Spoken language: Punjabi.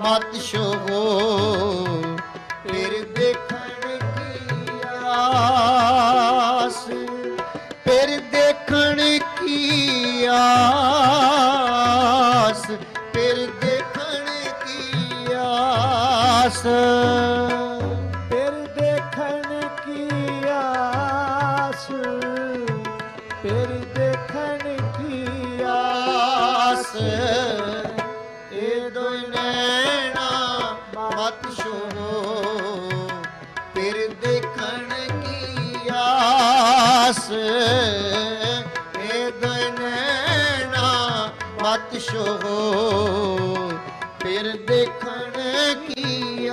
ਮਤ ਛੋਹੋ ਫਿਰ ਦੇਖਣ ਕੀ ਆਸ? ਫਿਰ ਦੇਖਣ ਕੀ ਆਸ? ਫਿਰ ਦੇਖਣ ਕੀ ਆਸ? ਫਿਰ ਦੇਖਣ ਕੀ ਆਸ? ਫਿਰ ਦੇਖਣ ਕੀ ਆਸ? ਇਹ ਦੋਇ ਮਤ ਫਿਰ ਦੇਖਣ ਕੀ ਆਸ। ਇਹ ਦੋਇ ਮਤ ਛੋੜੋ ਫਿਰ ਦੇਖਣ ਕੀ